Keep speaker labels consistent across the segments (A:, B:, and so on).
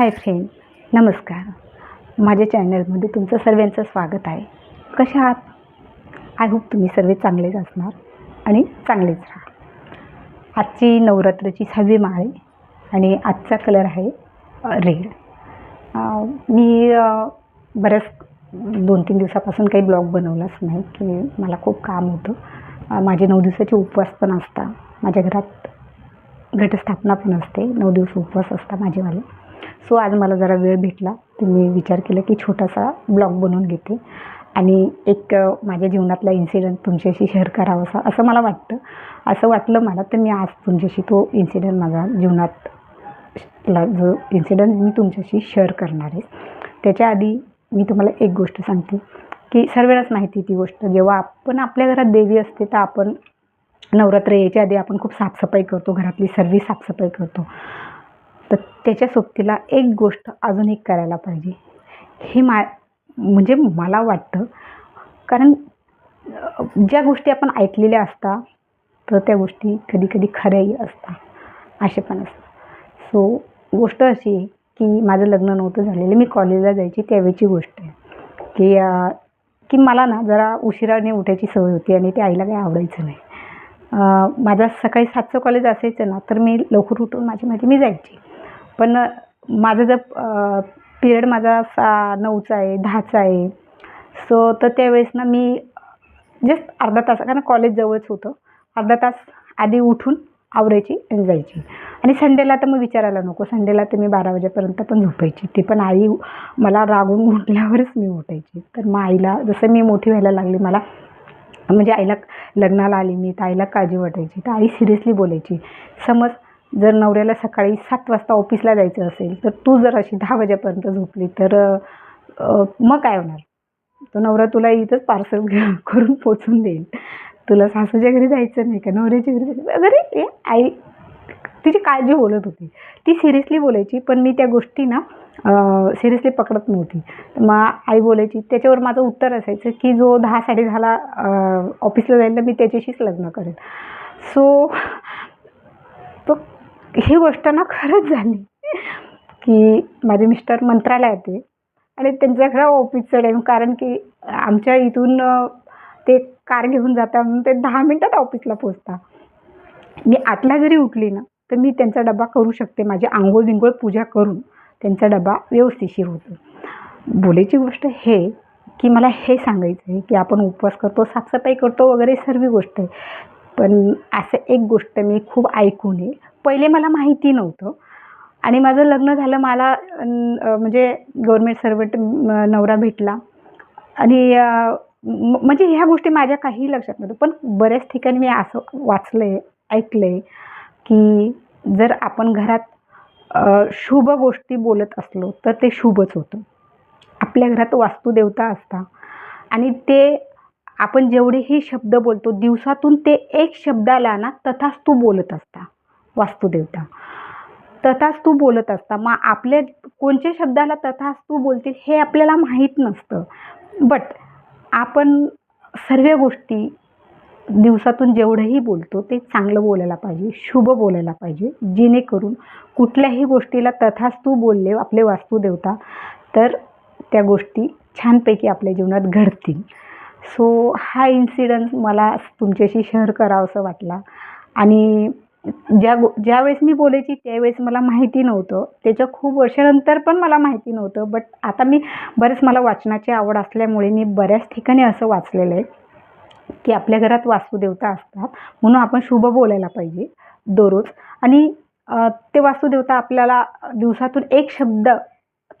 A: Hi friend नमस्कार. माझ्या चॅनलमध्ये तुमचं सर्वांचं स्वागत आहे. कसे आहात? आय होप तुम्ही सर्व चांगलेच असणार आणि चांगलेच राहा. आजची नवरात्राची सहावी माळ आहे आणि आजचा कलर आहे रेड. मी बऱ्याच दोन तीन दिवसापासून काही ब्लॉग बनवलाच नाही की मला खूप काम होतं. माझे नऊ दिवसाचे उपवास पण असतात. माझ्या घरात घटस्थापना पण असते. नऊ दिवस उपवास असतात माझेवाले. सो आज मला जरा वेळ भेटला तर मी विचार केला की छोटासा ब्लॉग बनवून घेते. आणि एक माझ्या जीवनातला इन्सिडेंट तुमच्याशी शेअर करावासा असं मला वाटतं. असं वाटलं मला तर मी आज तुमच्याशी तो इन्सिडेंट माझा जीवनात जो इन्सिडेंट मी तुमच्याशी शेअर करणार आहे. त्याच्या आधी मी तुम्हाला एक गोष्ट सांगते की सर्वांनाच माहिती ती गोष्ट. जेव्हा आपण आपल्या घरात देवी असते तर आपण नवरात्र यायच्या आधी आपण खूप साफसफाई करतो घरातली सर्व साफसफाई करतो. तर त्याच्या सोबतीला एक गोष्ट अजून एक करायला पाहिजे. हे मा म्हणजे मला वाटतं कारण ज्या गोष्टी आपण ऐकलेल्या असतात तर त्या गोष्टी कधी कधी खऱ्याही असता असे पण असतात. सो गोष्ट अशी आहे की माझं लग्न नव्हतं झालेलं मी कॉलेजला जायची त्यावेळची गोष्ट आहे. की की मला ना जरा उशिराने उठायची सवय होती आणि ते आईला काही आवडायचं नाही. माझा सकाळी सातचं कॉलेज असायचं ना तर मी लवकर उठून माझी माझी मी जायची. पण माझं जर पिरियड माझा सा नऊचा आहे दहाचा आहे. सो तर त्यावेळेस ना मी जस्ट अर्धा तास कारण कॉलेज जवळच होतं. अर्धा तास आधी उठून आवरायची आणि जायची. आणि संडेला तर मग विचारायला नको. संडेला तर मी बारा वाजेपर्यंत पण झोपायची. ती पण आई मला रागून उठल्यावरच मी उठायची. तर मग आईला जसं मी मोठी व्हायला लागली मला म्हणजे आईला लग्नाला आली मी तर आईला काळजी वाटायची. तर आई सिरियसली बोलायची. समज जर नवऱ्याला सकाळी सात वाजता ऑफिसला जायचं असेल तर तू जर अशी दहा वाजेपर्यंत झोपली तर मग काय होणार? तो नवरा तुला इथंच पार्सल करून पोचून देईल. तुला सासूच्या घरी जायचं नाही का? नवऱ्याच्या घरी जायचं अरे ए आई तिची काळजी बोलत होती. ती सिरियसली बोलायची पण मी त्या गोष्टी ना सिरियसली पकडत नव्हती. मग आई बोलायची त्याच्यावर माझं उत्तर असायचं की जो दहा साडे दहाला ऑफिसला जाईल ना मी त्याच्याशीच लग्न करेन. सो तो ही गोष्ट ना खरंच झाली. की माझे मिस्टर मंत्रालयात आहे. आणि त्यांच्या घरा ऑफिसचं टाईम कारण की आमच्या इथून ते कार घेऊन जाता म्हणून ते दहा मिनटात ऑफिसला पोचता मी आठला जरी उठली ना तर मी त्यांचा डबा करू शकते. माझी आंघोळ बिंघोळ पूजा करून त्यांचा डबा व्यवस्थिशीर होतो. बोलायची गोष्ट हे की मला हे सांगायचं आहे की आपण उपवास करतो साफसफाई करतो वगैरे सर्व गोष्ट आहे. पण असं एक गोष्ट मी खूप ऐकून आहे. पहिले मला माहिती नव्हतं. आणि माझं लग्न झालं मला म्हणजे गव्हर्मेंट सर्वंट नवरा भेटला. आणि म- म्हणजे ह्या गोष्टी माझ्या काही लक्षात नव्हतं पण बऱ्याच ठिकाणी मी असं वाचलं आहे ऐकलं आहे की जर आपण घरात शुभ गोष्टी बोलत असलो तर ते शुभच होतं. आपल्या घरात वास्तुदेवता असता. आणि ते आपण जेवढेही शब्द बोलतो दिवसातून ते एक शब्दाला ना तथाच तू बोलत असता. वास्तुदेवता. तथास्तू बोलत असता. मग आपल्या कोणत्या शब्दाला तथास्तू बोलतील हे आपल्याला माहीत नसतं. बट आपण सर्व गोष्टी दिवसातून जेवढंही बोलतो ते चांगलं बोलायला पाहिजे शुभ बोलायला पाहिजे. जेणेकरून कुठल्याही गोष्टीला तथास्तू बोलले आपले वास्तुदेवता तर त्या गोष्टी छानपैकी आपल्या जीवनात घडतील. सो हा इन्सिडन्स मला तुमच्याशी शेअर करावंसं वाटला. आणि ज्या गो ज्यावेळेस मी बोलायची त्यावेळेस मला माहिती नव्हतं. त्याच्या खूप वर्षानंतर पण मला माहिती नव्हतं. बट आता मी बरेच मला वाचनाची आवड असल्यामुळे मी बऱ्याच ठिकाणी असं वाचलेलं आहे की आपल्या घरात वास्तुदेवता असतात म्हणून आपण शुभ बोलायला पाहिजे दररोज. आणि ते वास्तुदेवता आपल्याला दिवसातून एक शब्द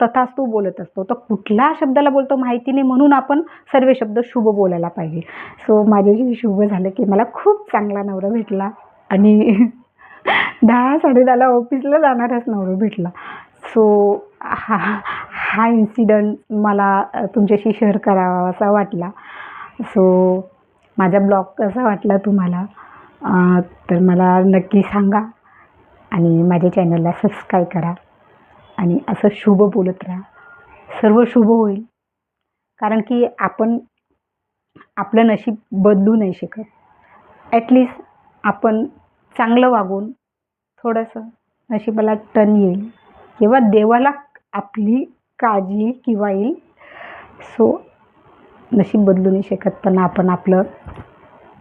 A: तथास्तू बोलत असतो. तर कुठल्या शब्दाला बोलतो माहिती नाही म्हणून आपण सर्व शब्द शुभ बोलायला पाहिजे. सो माझे शुभ झालं की मला खूप चांगला नवरा भेटला. आणि दहा साडे दहाला ऑफिसला जाणाराच नवरा भेटला. सो हा हा इन्सिडंट मला तुमच्याशी शेअर करावा असा वाटला. सो माझा ब्लॉग कसा वाटला तुम्हाला? तर मला नक्की सांगा. आणि माझ्या चॅनलला सबस्क्राईब करा. आणि असं शुभ बोलत राहा. सर्व शुभ होईल. कारण की आपण आपलं नशीब बदलू नाही शकत. ॲटलिस्ट आपण चांगलं वागून थोडंसं नशिबाला टन येईल. किंवा देवाला आपली काळजी येईल किंवा येईल सो नशीब बदलू नाही शकत. पण आपण आपलं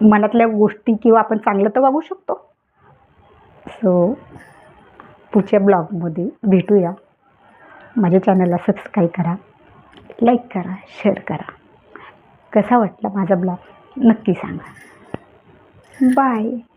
A: मनातल्या गोष्टी किंवा आपण चांगलं तर वागू शकतो. सो पुढच्या ब्लॉगमध्ये भेटूया. माझ्या चॅनलला सबस्क्राईब करा लाईक करा शेअर करा. कसा वाटला माझा ब्लॉग? नक्की सांगा. बाय.